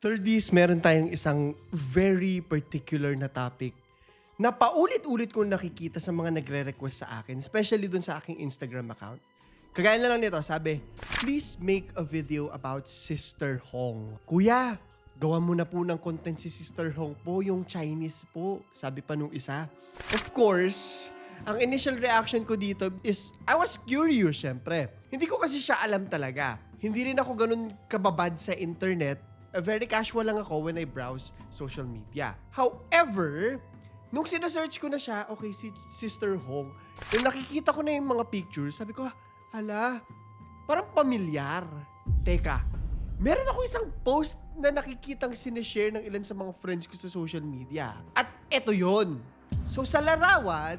Thirdies, meron tayong isang very particular na topic na paulit-ulit kong nakikita sa mga nagre-request sa akin, especially dun sa aking Instagram account. Kagaya na lang nito, sabi, please make a video about Sister Hong. Kuya, gawa mo na po ng content si Sister Hong po, yung Chinese po, sabi pa nung isa. Of course, ang initial reaction ko dito is, I was curious, syempre. Hindi ko kasi siya alam talaga. Hindi rin ako ganun kababad sa internet. Very casual lang ako when I browse social media. However, nung sinesearch ko na siya, okay, si Sister Hong, nung nakikita ko na yung mga pictures, sabi ko, hala, parang pamilyar. Teka, meron ako isang post na nakikitang sinishare ng ilan sa mga friends ko sa social media. At eto yon. So sa larawan,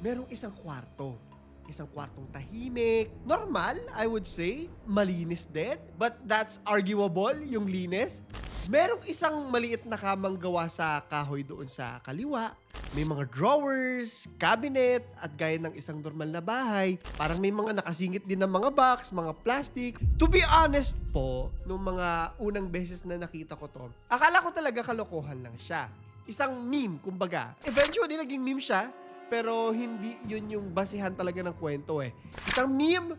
merong isang kwarto. Isang kwartong tahimik. Normal, I would say. Malinis din. But that's arguable, yung linis. Merong isang maliit na kamang gawa sa kahoy doon sa kaliwa. May mga drawers, cabinet, at gaya ng isang normal na bahay. Parang may mga nakasingit din ng mga box, mga plastic. To be honest po, nung mga unang beses na nakita ko to, akala ko talaga kalokohan lang siya. Isang meme, kumbaga. Eventually, naging meme siya, pero hindi yun yung basihan talaga ng kwento eh. Isang meme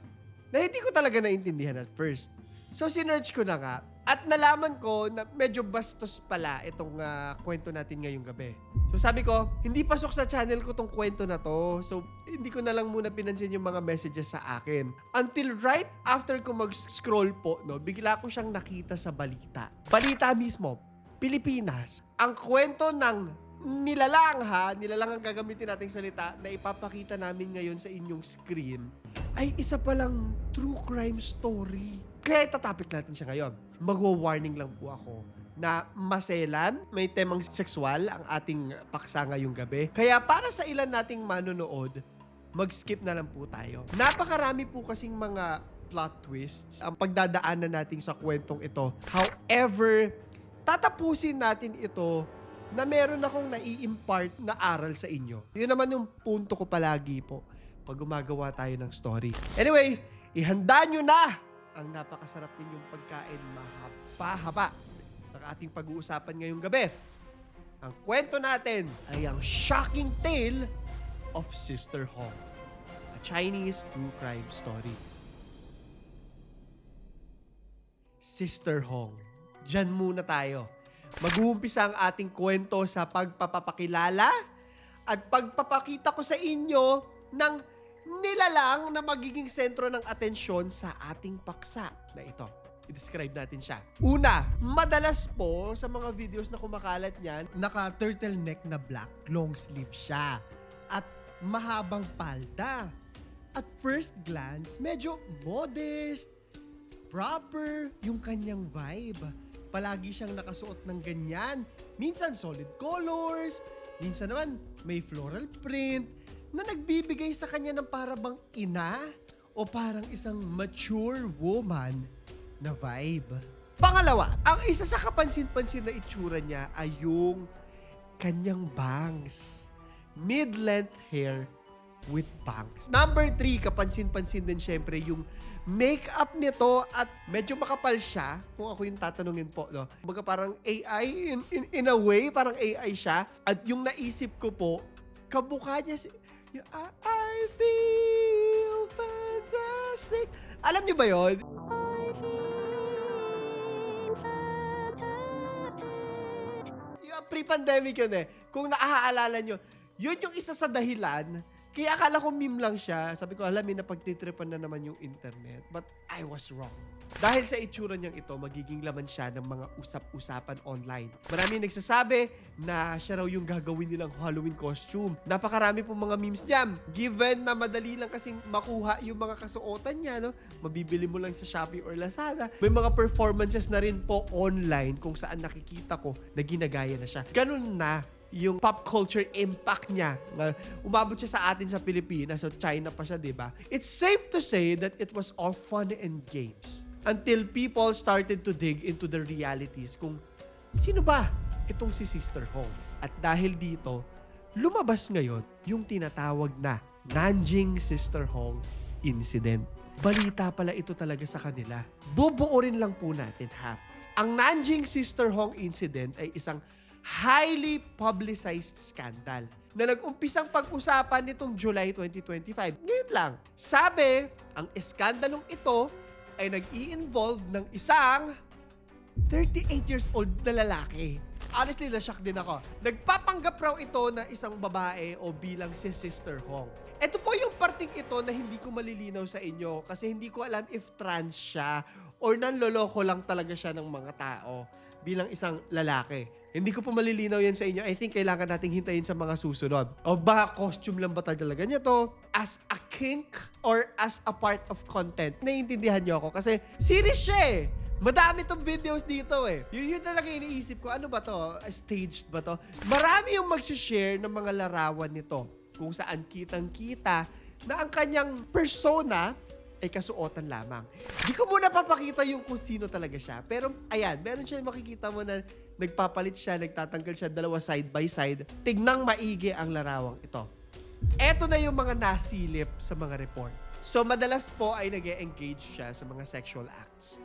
na hindi ko talaga naintindihan at first. So, sinerch ko na nga. At nalaman ko na medyo bastos pala itong ah, kwento natin ngayong gabi. So sabi ko, hindi pasok sa channel ko tong kwento na to. So hindi ko na lang muna pinansin yung mga messages sa akin. Until right after ko mag-scroll po, no, bigla ko siyang nakita sa balita. Balita mismo, Pilipinas. Ang kwento ng nilalang ha, nilalang ang gagamitin nating salita na ipapakita namin ngayon sa inyong screen ay isa palang true crime story. Kaya itatopic natin siya ngayon. Magwa-warning lang po ako na maselan, may temang sexual ang ating paksa ngayong gabi. Kaya para sa ilan nating manonood, mag-skip na lang po tayo. Napakarami po kasing mga plot twists ang pagdadaanan natin sa kwentong ito. However, tatapusin natin ito na meron akong nai-impart na aral sa inyo. Yun naman yung punto ko palagi po pag gumagawa tayo ng story. Anyway, ihanda nyo na ang napakasarap ninyong pagkain mahaba-haba ng ating pag-uusapan ngayong gabi. Ang kwento natin ay ang shocking tale of Sister Hong, a Chinese true crime story. Sister Hong, dyan muna tayo. Mag-uumpisa ang ating kwento sa pagpapakilala at pagpapakita ko sa inyo ng nilalang na magiging sentro ng atensyon sa ating paksa na ito. I-describe natin siya. Una, madalas po sa mga videos na kumakalat niyan, naka-turtleneck na black, long sleeve siya. At mahabang palda. At first glance, medyo modest, proper yung kanyang vibe. Palagi siyang nakasuot ng ganyan. Minsan solid colors, minsan naman may floral print na nagbibigay sa kanya ng parabang ina o parang isang mature woman na vibe. Pangalawa, ang isa sa kapansin-pansin na itsura niya ay yung kanyang bangs. Mid-length hair with bangs. Number three, kapansin-pansin din syempre yung makeup nito at medyo makapal siya kung ako yung tatanungin po. No? Baga parang AI, in, in, in a way, parang AI siya. At yung naisip ko po, kamukha niya si... yung, I, feel fantastic. Alam niyo ba yon? Pre-pandemic yun eh. Kung naaalala nyo, yun yung isa sa dahilan. Kaya akala ko meme lang siya. Sabi ko, alam, may napagtitripan na naman yung internet. But I was wrong. Dahil sa itsura niyang ito, magiging laman siya ng mga usap-usapan online. Marami nagsasabi na siya raw yung gagawin nilang Halloween costume. Napakarami po mga memes niyan. Given na madali lang kasing makuha yung mga kasuotan niya, no? mabibili mo lang sa Shopee or Lazada. May mga performances na rin po online kung saan nakikita ko na ginagaya na siya. Ganun na yung pop culture impact niya na umabot siya sa atin sa Pilipinas so China pa siya, 'di ba? It's safe to say that it was all fun and games until people started to dig into the realities kung sino ba itong si Sister Hong. At dahil dito, lumabas ngayon yung tinatawag na Nanjing Sister Hong Incident. Balita pala ito talaga sa kanila. Bubuo rin lang po natin ha. ang Nanjing Sister Hong incident ay isang highly publicized scandal na nag-umpisang pag-usapan nitong July 2025. Ngayon lang. Sabi, ang eskandalong ito ay nag-i-involve ng isang 38 years old na lalaki. Honestly, na-shock din ako. Nagpapanggap raw ito na isang babae o bilang si Sister Hong. Ito po yung parting ito na hindi ko malilinaw sa inyo kasi hindi ko alam if trans siya or nanloloko lang talaga siya ng mga tao bilang isang lalaki. Hindi ko po malilinaw yan sa inyo. I think kailangan nating hintayin sa mga susunod. O baka costume lang ba talaga niya to? As a kink or as a part of content? Naiintindihan niyo ako kasi series siya eh. Madami tong videos dito eh. Yun yun talaga iniisip ko. Ano ba to? Staged ba to? Marami yung mag-share ng mga larawan nito kung saan kitang-kita na ang kanyang persona ay kasuotan lamang. Di ko muna papakita yung kung sino talaga siya. Pero ayan, meron siya makikita mo na nagpapalit siya, nagtatanggal siya dalawa side by side. Tignang maigi ang larawang ito. Eto na yung mga nasilip sa mga report. So madalas po ay nag engage siya sa mga sexual acts.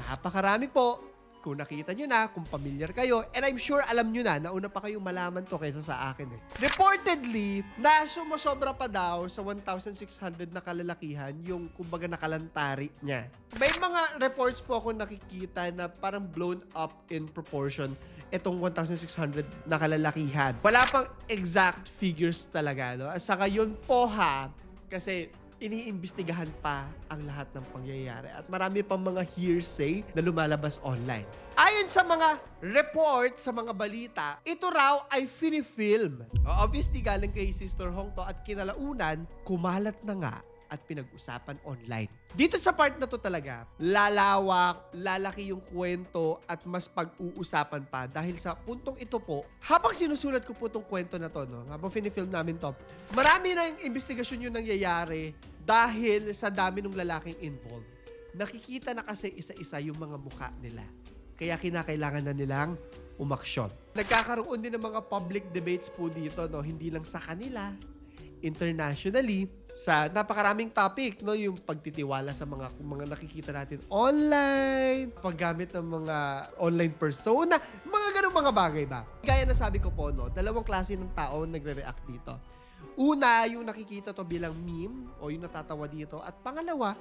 Napakarami po. Kung nakita nyo na, kung familiar kayo, and I'm sure alam nyo na, nauna pa kayong malaman to kaysa sa akin eh. Reportedly, na sumasobra pa daw sa 1,600 na kalalakihan yung kumbaga nakalantari niya. May mga reports po ako nakikita na parang blown up in proportion itong 1,600 na kalalakihan. Wala pang exact figures talaga. No? Sa ngayon po ha, kasi iniimbestigahan pa ang lahat ng pangyayari at marami pang mga hearsay na lumalabas online. Ayon sa mga report sa mga balita, ito raw ay finifilm. Obviously, galing kay Sister Hong to at kinalaunan, kumalat na nga at pinag-usapan online. Dito sa part na to talaga, lalawak, lalaki yung kwento at mas pag-uusapan pa dahil sa puntong ito po, habang sinusulat ko po tong kwento na to, no, habang finifilm namin to, marami na yung investigasyon yung nangyayari dahil sa dami ng lalaking involved. Nakikita na kasi isa-isa yung mga mukha nila. Kaya kinakailangan na nilang umaksyon. Nagkakaroon din ng mga public debates po dito, no? hindi lang sa kanila, internationally sa napakaraming topic no? Yung pagtitiwala sa mga mga nakikita natin online paggamit ng mga online persona mga ganung mga bagay ba? Gaya na sabi ko po no? Dalawang klase ng tao nagre-react dito. Una yung nakikita to bilang meme o yung natatawa dito. At pangalawa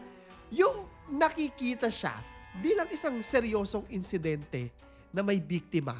yung nakikita siya bilang isang seryosong insidente na may biktima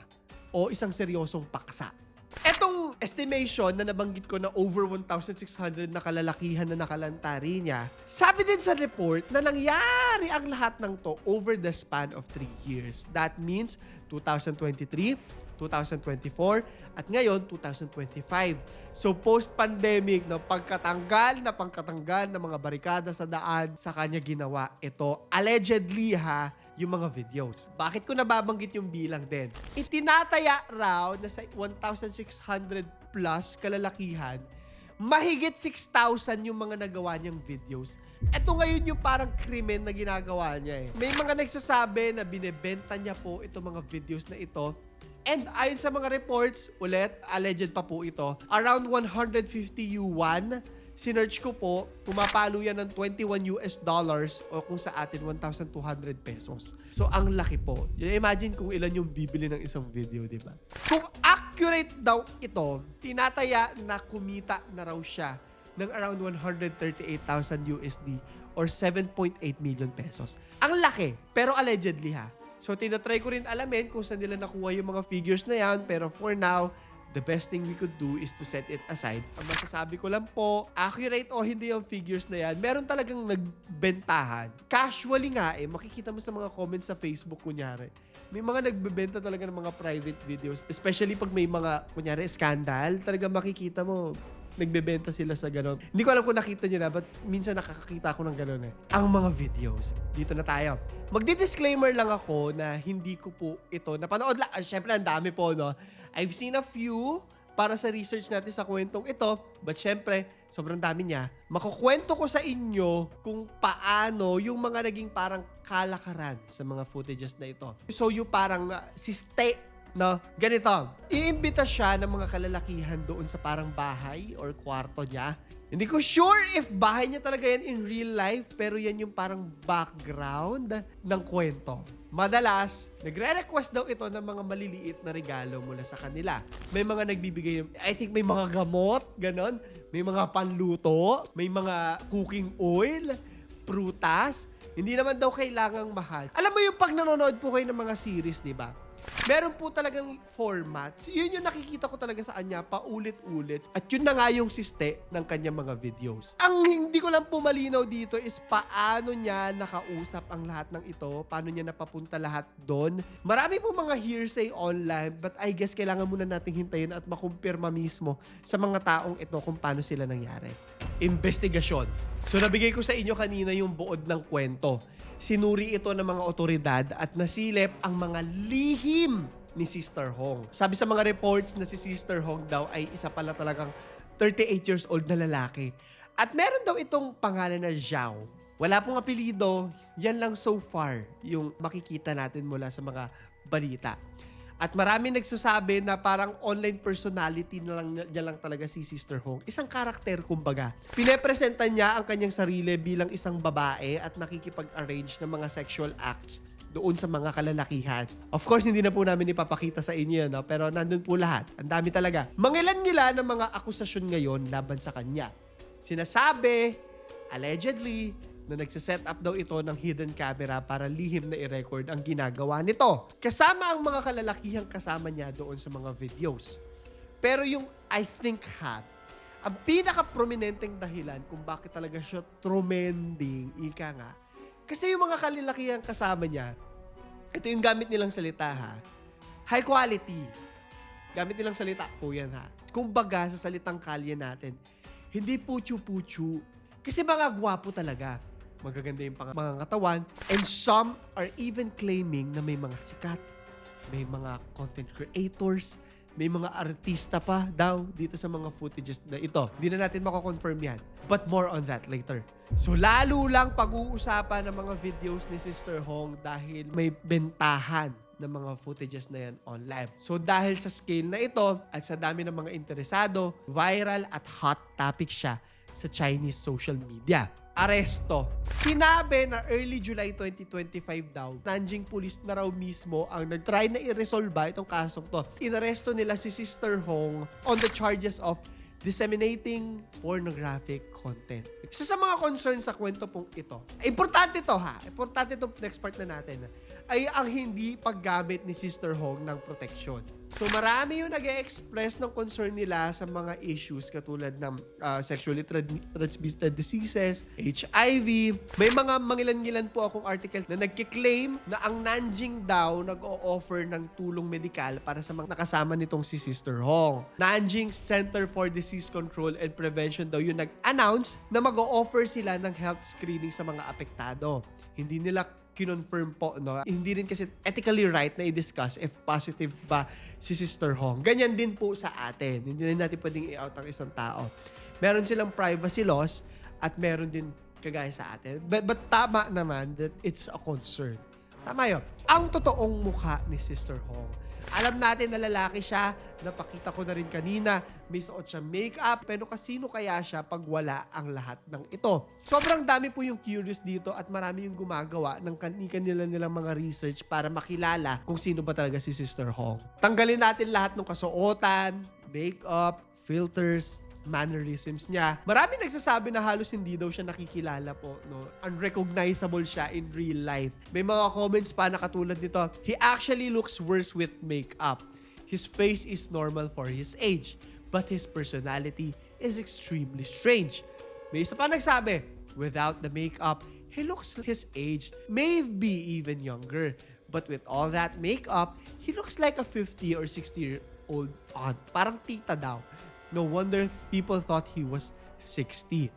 o isang seryosong paksa Etong estimation na nabanggit ko na over 1,600 na kalalakihan na nakalantari niya, sabi din sa report na nangyari ang lahat ng to over the span of 3 years. That means 2023, 2024, at ngayon 2025. So post-pandemic, no, pagkatanggal na pagkatanggal ng mga barikada sa daan, sa kanya ginawa ito. Allegedly ha, yung mga videos. Bakit ko nababanggit yung bilang din? Itinataya raw na sa 1,600 plus kalalakihan, mahigit 6,000 yung mga nagawa niyang videos. Ito ngayon yung parang krimen na ginagawa niya eh. May mga nagsasabi na binebenta niya po itong mga videos na ito And ayon sa mga reports, ulit, alleged pa po ito, around 150 yuan sinearch ko po, pumapalo yan ng 21 US dollars o kung sa atin 1,200 pesos. So, ang laki po. Imagine kung ilan yung bibili ng isang video, di ba? Kung accurate daw ito, tinataya na kumita na raw siya ng around 138,000 USD or 7.8 million pesos. Ang laki, pero allegedly ha. So, tinatry ko rin alamin kung saan nila nakuha yung mga figures na yan. Pero for now, the best thing we could do is to set it aside. Ang masasabi ko lang po, accurate o hindi yung figures na yan, meron talagang nagbentahan. Casually nga eh, makikita mo sa mga comments sa Facebook kunyari. May mga nagbebenta talaga ng mga private videos. Especially pag may mga, kunyari, scandal, talaga makikita mo, nagbebenta sila sa ganon. Hindi ko alam kung nakita nyo na, but minsan nakakakita ako ng ganon eh. Ang mga videos. Dito na tayo. Magdi-disclaimer lang ako na hindi ko po ito napanood lang. Ah, Siyempre, ang dami po, no? I've seen a few para sa research natin sa kwentong ito. But syempre, sobrang dami niya. Makukwento ko sa inyo kung paano yung mga naging parang kalakaran sa mga footages na ito. So yung parang uh, si Ste, no? Ganito, iimbita siya ng mga kalalakihan doon sa parang bahay or kwarto niya. Hindi ko sure if bahay niya talaga yan in real life, pero yan yung parang background ng kwento. Madalas, nagre-request daw ito ng mga maliliit na regalo mula sa kanila. May mga nagbibigay, I think may mga gamot, ganon. May mga panluto, may mga cooking oil, prutas. Hindi naman daw kailangang mahal. Alam mo yung pag nanonood po kayo ng mga series, di ba? Meron po talagang format. Yun yung nakikita ko talaga sa kanya, paulit-ulit. At yun na nga yung siste ng kanyang mga videos. Ang hindi ko lang po malinaw dito is paano niya nakausap ang lahat ng ito, paano niya napapunta lahat doon. Marami po mga hearsay online, but I guess kailangan muna nating hintayin at makumpirma mismo sa mga taong ito kung paano sila nangyari. Investigasyon. So nabigay ko sa inyo kanina yung buod ng kwento. Sinuri ito ng mga otoridad at nasilip ang mga lihim ni Sister Hong. Sabi sa mga reports na si Sister Hong daw ay isa pala talagang 38 years old na lalaki. At meron daw itong pangalan na Zhao. Wala pong apelido, yan lang so far yung makikita natin mula sa mga balita. At marami nagsasabi na parang online personality na lang niya lang talaga si Sister Hong. Isang karakter kumbaga. Pinepresenta niya ang kanyang sarili bilang isang babae at nakikipag-arrange ng mga sexual acts doon sa mga kalalakihan. Of course, hindi na po namin ipapakita sa inyo, no? pero nandun po lahat. Ang dami talaga. Mangilan nila ng mga akusasyon ngayon laban sa kanya. Sinasabi, allegedly, na nagsiset up daw ito ng hidden camera para lihim na i-record ang ginagawa nito. Kasama ang mga kalalakihang kasama niya doon sa mga videos. Pero yung I think hat, ang pinaka-prominenteng dahilan kung bakit talaga siya tremending, ika nga, kasi yung mga kalalakihang kasama niya, ito yung gamit nilang salita ha, high quality. Gamit nilang salita po yan ha. Kumbaga sa salitang kalye natin, hindi puchu-puchu. Kasi mga gwapo talaga. Magaganda yung pang- mga katawan. And some are even claiming na may mga sikat, may mga content creators, may mga artista pa daw dito sa mga footages na ito. Hindi na natin mako-confirm yan. But more on that later. So lalo lang pag-uusapan ng mga videos ni Sister Hong dahil may bentahan ng mga footages na yan online. So dahil sa scale na ito at sa dami ng mga interesado, viral at hot topic siya sa Chinese social media. Aresto. Sinabi na early July 2025 daw, Nanjing Police na raw mismo ang nag-try na i-resolve itong kasong to. Inaresto nila si Sister Hong on the charges of disseminating pornographic content. Isa sa mga concern sa kwento pong ito, importante to ha, importante itong next part na natin, ay ang hindi paggamit ni Sister Hong ng protection. So marami yung nag express ng concern nila sa mga issues katulad ng uh, sexually tra- transmitted diseases, HIV. May mga mangilan-ngilan po akong article na nagkiklaim na ang Nanjing daw nag-o-offer ng tulong medikal para sa mga nakasama nitong si Sister Hong. Nanjing Center for Disease Control and Prevention daw yung nag-announce na mag-o-offer sila ng health screening sa mga apektado. Hindi nila kinonfirm po, no? Hindi rin kasi ethically right na i-discuss if positive ba si Sister Hong. Ganyan din po sa atin. Hindi rin natin pwedeng i-out ang isang tao. Meron silang privacy laws at meron din kagaya sa atin. But, but tama naman that it's a concern. Tama yun. Ang totoong mukha ni Sister Hong. Alam natin na lalaki siya, napakita ko na rin kanina, may suot siya makeup, pero kasino kaya siya pag wala ang lahat ng ito? Sobrang dami po yung curious dito at marami yung gumagawa ng kanila nilang mga research para makilala kung sino ba talaga si Sister Hong. Tanggalin natin lahat ng kasuotan, makeup, filters, mannerisms niya. Marami nagsasabi na halos hindi daw siya nakikilala po, no? Unrecognizable siya in real life. May mga comments pa na katulad nito, he actually looks worse with makeup. His face is normal for his age, but his personality is extremely strange. May isa pa nagsabi, without the makeup, he looks his age, maybe even younger. But with all that makeup, he looks like a 50 or 60 year old aunt. Parang tita daw. No wonder people thought he was 60.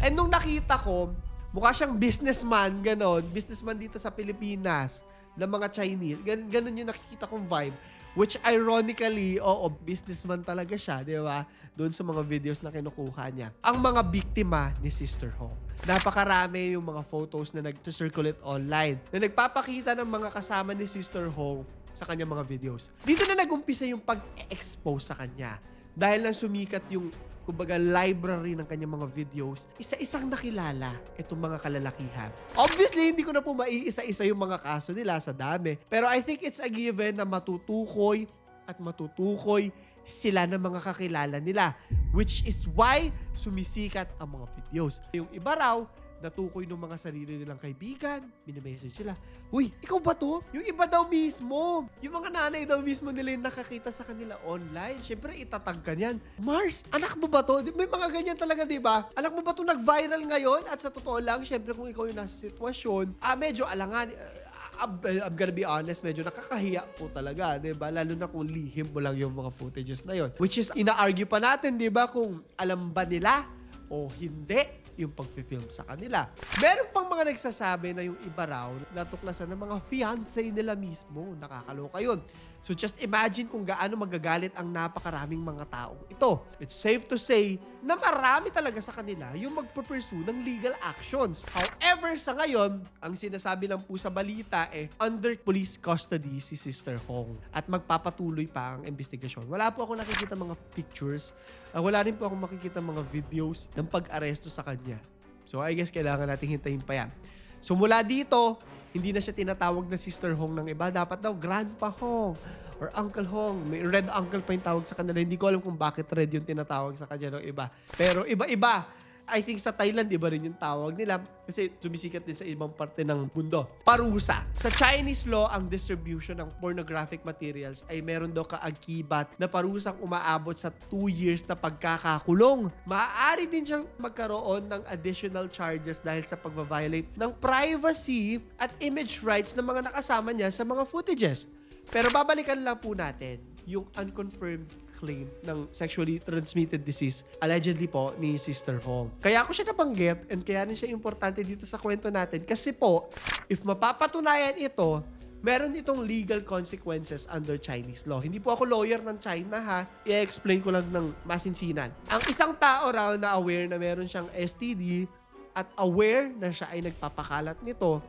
And nung nakita ko, mukha siyang businessman, ganon. Businessman dito sa Pilipinas ng mga Chinese. Gan ganon yung nakikita kong vibe. Which ironically, oo, businessman talaga siya, di ba? Doon sa mga videos na kinukuha niya. Ang mga biktima ni Sister Hong. Napakarami yung mga photos na nag-circulate online na nagpapakita ng mga kasama ni Sister Hong sa kanyang mga videos. Dito na nag-umpisa yung pag-expose sa kanya dahil lang sumikat yung kumbaga library ng kanyang mga videos, isa-isang nakilala itong mga kalalakihan. Obviously, hindi ko na po maiisa-isa yung mga kaso nila sa dami. Pero I think it's a given na matutukoy at matutukoy sila ng mga kakilala nila. Which is why sumisikat ang mga videos. Yung iba raw, natukoy ng mga sarili nilang kaibigan, minimessage sila, Uy, ikaw ba to? Yung iba daw mismo. Yung mga nanay daw mismo nila yung nakakita sa kanila online. Siyempre, itatag ka niyan. Mars, anak mo ba to? May mga ganyan talaga, di ba? Anak mo ba to nag-viral ngayon? At sa totoo lang, siyempre kung ikaw yung nasa sitwasyon, ah, medyo alangan. ah, I'm, I'm gonna be honest, medyo nakakahiya po talaga, di ba? Lalo na kung lihim mo lang yung mga footages na yon. Which is, ina-argue pa natin, di ba, kung alam ba nila o hindi yung pag-film sa kanila. Meron pang mga nagsasabi na yung iba raw natuklasan ng mga fiancé nila mismo. Nakakaloka yun. So just imagine kung gaano magagalit ang napakaraming mga taong ito. It's safe to say na marami talaga sa kanila yung magpupursue ng legal actions. However, sa ngayon, ang sinasabi lang po sa balita eh, under police custody si Sister Hong at magpapatuloy pa ang investigasyon. Wala po ako nakikita mga pictures, ah, wala rin po ako makikita mga videos ng pag-aresto sa kanya. So I guess kailangan natin hintayin pa yan. So mula dito, hindi na siya tinatawag na Sister Hong ng iba. Dapat daw Grandpa Hong or Uncle Hong. May Red Uncle pa yung tawag sa kanila. Hindi ko alam kung bakit Red yung tinatawag sa kanya ng iba. Pero iba-iba. I think sa Thailand, iba rin yung tawag nila kasi sumisikat din sa ibang parte ng mundo. Parusa. Sa Chinese law, ang distribution ng pornographic materials ay meron daw kaagibat na parusang umaabot sa 2 years na pagkakakulong. Maaari din siyang magkaroon ng additional charges dahil sa pagbaviolate ng privacy at image rights ng mga nakasama niya sa mga footages. Pero babalikan lang po natin yung unconfirmed claim ng sexually transmitted disease allegedly po ni Sister Hong. Kaya ako siya nabanggit and kaya rin siya importante dito sa kwento natin kasi po, if mapapatunayan ito, meron itong legal consequences under Chinese law. Hindi po ako lawyer ng China ha. I-explain ko lang ng masinsinan. Ang isang tao raw na aware na meron siyang STD at aware na siya ay nagpapakalat nito,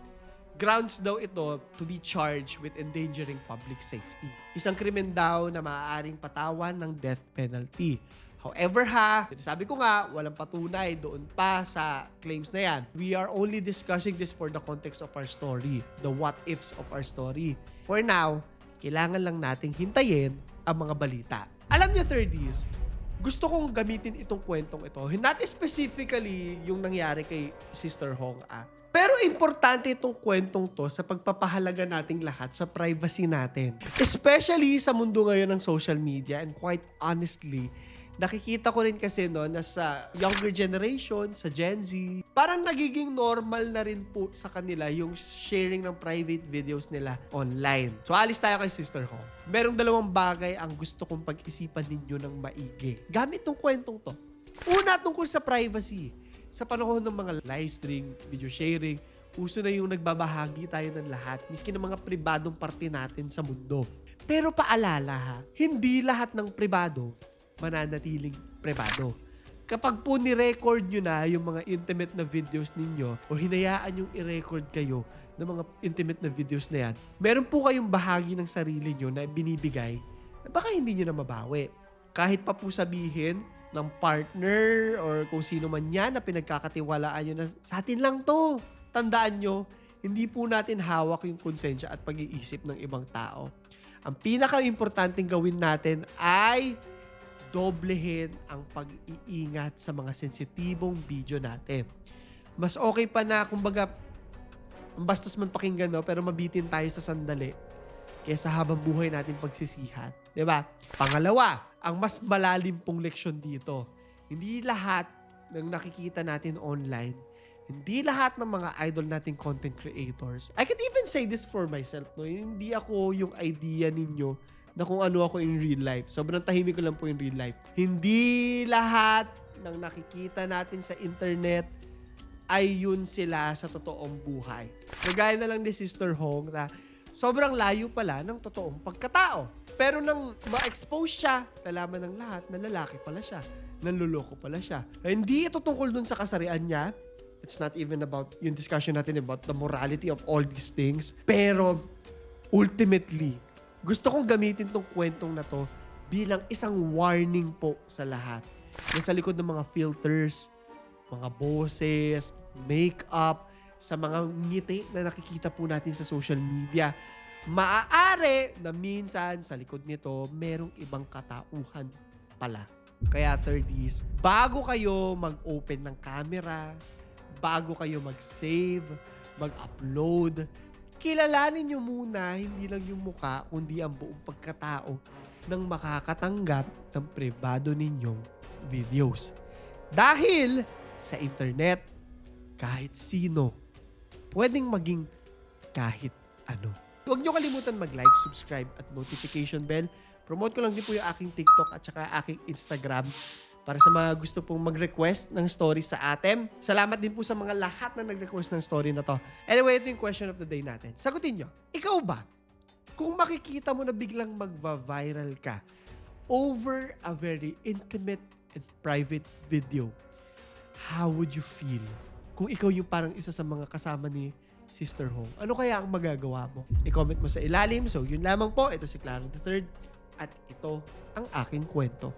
grounds daw ito to be charged with endangering public safety. Isang krimen daw na maaaring patawan ng death penalty. However ha, sabi ko nga, walang patunay doon pa sa claims na yan. We are only discussing this for the context of our story, the what ifs of our story. For now, kailangan lang nating hintayin ang mga balita. Alam niyo, 30s, gusto kong gamitin itong kwentong ito. Not specifically yung nangyari kay Sister Hong ah. Pero importante itong kwentong to sa pagpapahalaga nating lahat sa privacy natin. Especially sa mundo ngayon ng social media and quite honestly, nakikita ko rin kasi no na sa younger generation, sa Gen Z, parang nagiging normal na rin po sa kanila yung sharing ng private videos nila online. So alis tayo kay Sister Hong. Merong dalawang bagay ang gusto kong pag-isipan ninyo ng maigi. Gamit tong kwentong to. Una tungkol sa privacy. Sa panahon ng mga live stream, video sharing, uso na yung nagbabahagi tayo ng lahat, miski ng mga pribadong parte natin sa mundo. Pero paalala ha, hindi lahat ng pribado mananatiling privado. Kapag po ni-record nyo na yung mga intimate na videos ninyo o hinayaan yung i-record kayo ng mga intimate na videos na yan, meron po kayong bahagi ng sarili nyo na binibigay na baka hindi nyo na mabawi. Kahit pa po sabihin ng partner or kung sino man yan na pinagkakatiwalaan nyo na sa atin lang to. Tandaan nyo, hindi po natin hawak yung konsensya at pag-iisip ng ibang tao. Ang pinaka-importanting gawin natin ay doblehin ang pag-iingat sa mga sensitibong video natin. Mas okay pa na, kumbaga, ang bastos man pakinggan, no? pero mabitin tayo sa sandali kaysa habang buhay natin pagsisihan. ba? Pangalawa, ang mas malalim pong leksyon dito. Hindi lahat ng nakikita natin online, hindi lahat ng mga idol nating content creators. I can even say this for myself, no? Hindi ako yung idea ninyo na kung ano ako in real life. Sobrang tahimik ko lang po in real life. Hindi lahat ng nakikita natin sa internet ay yun sila sa totoong buhay. Kagaya na lang ni Sister Hong na sobrang layo pala ng totoong pagkatao. Pero nang ma-expose siya, nalaman ng lahat na lalaki pala siya. Nanluloko pala siya. Hindi ito tungkol dun sa kasarian niya. It's not even about yung discussion natin about the morality of all these things. Pero ultimately, gusto kong gamitin tong kwentong na to bilang isang warning po sa lahat. Nasa likod ng mga filters, mga boses, makeup, sa mga ngiti na nakikita po natin sa social media. Maaari na minsan sa likod nito, merong ibang katauhan pala. Kaya 30s, bago kayo mag-open ng camera, bago kayo mag-save, mag-upload, kilalanin nyo muna hindi lang yung muka, kundi ang buong pagkatao ng makakatanggap ng privado ninyong videos. Dahil sa internet, kahit sino, pwedeng maging kahit ano. Huwag nyo kalimutan mag-like, subscribe at notification bell. Promote ko lang din po yung aking TikTok at saka aking Instagram para sa mga gusto pong mag-request ng stories sa atin. Salamat din po sa mga lahat na nag-request ng story na to. Anyway, ito yung question of the day natin. Sagutin nyo, ikaw ba, kung makikita mo na biglang magva-viral ka over a very intimate and private video, how would you feel kung ikaw yung parang isa sa mga kasama ni Sister Hong? Ano kaya ang magagawa mo? I-comment mo sa ilalim. So, yun lamang po. Ito si Clara Third at ito ang aking kwento.